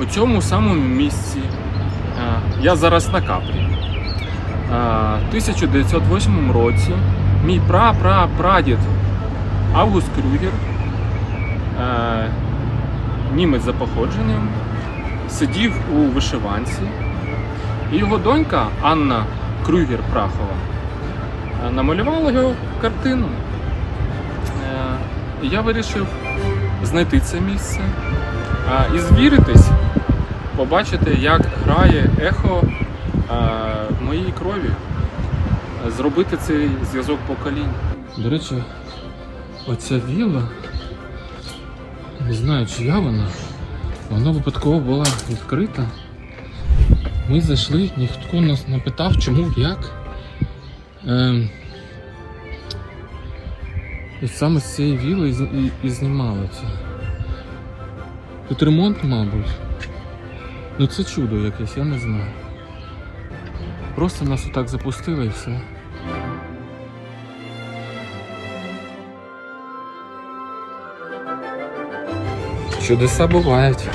у цьому самому місці. Е, Я зараз на капрі. В 1908 році мій пра-пра-прадід Август Крюгер, е, німець за походженням, сидів у вишиванці, і його донька Анна Крюгер Прахова е, намалювала його картину. Я вирішив знайти це місце і звіритись, побачити, як грає ехо е, моєї крові, е, зробити цей зв'язок поколінь. До речі, оця вілла, не знаю, чия вона, вона випадково була відкрита. Ми зайшли, ніхто нас не питав, чому, як. Ем, і саме з цієї віли і, і, і знімали це. Тут ремонт, мабуть. Ну це чудо якесь, я не знаю. Просто нас отак запустили і все. Чудеса бувають.